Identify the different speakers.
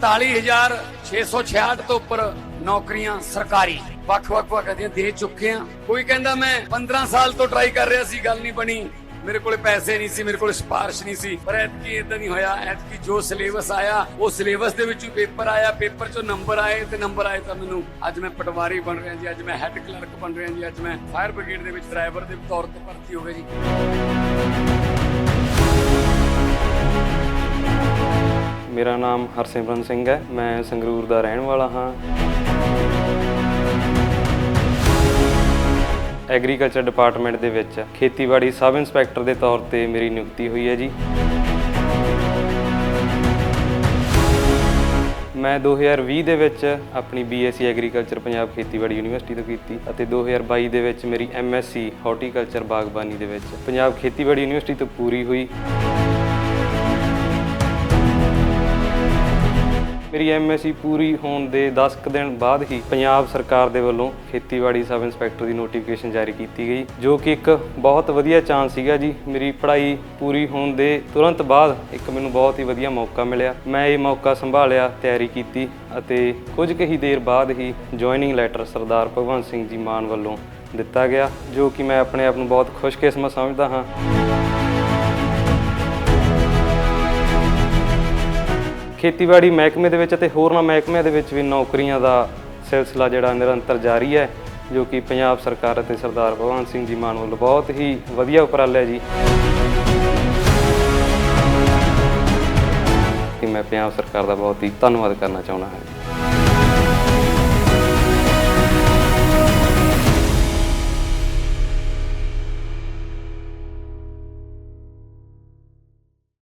Speaker 1: 44666 ਤੋਂ ਉੱਪਰ ਨੌਕਰੀਆਂ ਸਰਕਾਰੀ। ਵੱਖ-ਵੱਖ ਵਕਦੀਆਂ ਦੇ ਚੁੱਕੇ ਆ ਕੋਈ ਕਹਿੰਦਾ ਮੈਂ 15 ਸਾਲ ਤੋਂ ਟਰਾਈ ਕਰ ਰਿਹਾ ਸੀ, ਗੱਲ ਨਹੀਂ ਬਣੀ। ਮੇਰੇ ਕੋਲ ਪੈਸੇ ਨਹੀਂ ਸੀ, ਮੇਰੇ ਕੋਲੇ ਸਿਫਾਰਿਸ਼ ਨਹੀਂ ਸੀ। ਪਰ ਐਤਕੀ ਇਦਾਂ ਨਹੀਂ ਹੋਇਆ। ਐਤਕੀ ਜੋ ਸਿਲੇਬਸ ਆਇਆ, ਉਹ ਸਿਲੇਬਸ ਦੇ ਵਿੱਚੋਂ ਪੇਪਰ ਆਇਆ। ਪੇਪਰ ਚੋਂ ਨੰਬਰ ਆਏ ਤੇ ਨੰਬਰ ਆਏ ਤਾਂ ਮੈਨੂੰ ਅੱਜ ਮੈਂ ਪਟਵਾਰੀ ਬਣ ਰਿਹਾ ਜੀ, ਅੱਜ ਮੈਂ ਹੈੱਡ ਕਲਰਕ ਬਣ ਰਿਹਾ ਜੀ, ਅੱਜ ਮੈਂ ਫਾਇਰ ਬ੍ਰਿਗੇਡ ਦੇ ਵਿੱਚ ਡਰਾਈਵਰ ਦੇ ਤੌਰ ਤੇ ਭਰਤੀ ਹੋ ਗਿਆ ਜੀ।
Speaker 2: ਮੇਰਾ ਨਾਮ ਹਰਸਿਮਰਨ ਸਿੰਘ ਹੈ, ਮੈਂ ਸੰਗਰੂਰ ਦਾ ਰਹਿਣ ਵਾਲਾ ਹਾਂ। ਐਗਰੀਕਲਚਰ ਡਿਪਾਰਟਮੈਂਟ ਦੇ ਵਿੱਚ ਖੇਤੀਬਾੜੀ ਸਬ ਇੰਸਪੈਕਟਰ ਦੇ ਤੌਰ ਤੇ ਮੇਰੀ ਨਿਯੁਕਤੀ ਹੋਈ ਹੈ ਜੀ। ਮੈਂ 2020 ਦੇ ਵਿੱਚ ਆਪਣੀ ਬੀਐਸਸੀ ਐਗਰੀਕਲਚਰ ਪੰਜਾਬ ਖੇਤੀਬਾੜੀ ਯੂਨੀਵਰਸਿਟੀ ਤੋਂ ਕੀਤੀ ਅਤੇ 2022 ਦੇ ਵਿੱਚ ਮੇਰੀ ਐਮਐਸਸੀ ਹਾਰਟੀਕਲਚਰ ਬਾਗਬਾਨੀ ਦੇ ਵਿੱਚ ਪੰਜਾਬ ਖੇਤੀਬਾੜੀ ਯੂਨੀਵਰਸਿਟੀ ਤੋਂ ਪੂਰੀ ਹੋਈ। ਮੇਰੀ ਐਮਐਸਸੀ ਪੂਰੀ ਹੋਣ ਦੇ 10 ਕੁ ਦਿਨ ਬਾਅਦ ਹੀ ਪੰਜਾਬ ਸਰਕਾਰ ਦੇ ਵੱਲੋਂ ਖੇਤੀਬਾੜੀ ਸਬ ਇੰਸਪੈਕਟਰ ਦੀ ਨੋਟੀਫਿਕੇਸ਼ਨ ਜਾਰੀ ਕੀਤੀ ਗਈ, ਜੋ ਕਿ ਇੱਕ ਬਹੁਤ ਵਧੀਆ ਚਾਂਸ ਸੀਗਾ ਜੀ। ਮੇਰੀ ਪੜ੍ਹਾਈ ਪੂਰੀ ਹੋਣ ਦੇ ਤੁਰੰਤ ਬਾਅਦ ਇੱਕ ਮੈਨੂੰ ਬਹੁਤ ਹੀ ਵਧੀਆ ਮੌਕਾ ਮਿਲਿਆ। ਮੈਂ ਇਹ ਮੌਕਾ ਸੰਭਾਲਿਆ, ਤਿਆਰੀ ਕੀਤੀ ਅਤੇ ਕੁਝ ਕੁ ਹੀ ਦੇਰ ਬਾਅਦ ਹੀ ਜੁਆਇਨਿੰਗ ਲੈਟਰ ਸਰਦਾਰ ਭਗਵੰਤ ਸਿੰਘ ਜੀ ਮਾਨ ਵੱਲੋਂ ਦਿੱਤਾ ਗਿਆ, ਜੋ ਕਿ ਮੈਂ ਆਪਣੇ ਆਪ ਨੂੰ ਬਹੁਤ ਖੁਸ਼ਕਿਸਮਤ ਸਮਝਦਾ ਹਾਂ। ਖੇਤੀਬਾੜੀ ਮਹਿਕਮੇ ਦੇ ਵਿੱਚ ਅਤੇ ਹੋਰਨਾਂ ਮਹਿਕਮਿਆਂ ਦੇ ਵਿੱਚ ਵੀ ਨੌਕਰੀਆਂ ਦਾ ਸਿਲਸਿਲਾ ਜਿਹੜਾ ਨਿਰੰਤਰ ਜਾਰੀ ਹੈ, ਜੋ ਕਿ ਪੰਜਾਬ ਸਰਕਾਰ ਅਤੇ ਸਰਦਾਰ ਭਗਵੰਤ ਸਿੰਘ ਜੀ ਮਾਨ ਵੱਲੋਂ ਬਹੁਤ ਹੀ ਵਧੀਆ ਉਪਰਾਲਾ ਹੈ ਜੀ। ਕਿ ਮੈਂ ਪੰਜਾਬ ਸਰਕਾਰ ਦਾ ਬਹੁਤ ਹੀ ਧੰਨਵਾਦ ਕਰਨਾ ਚਾਹੁੰਦਾ ਹਾਂ।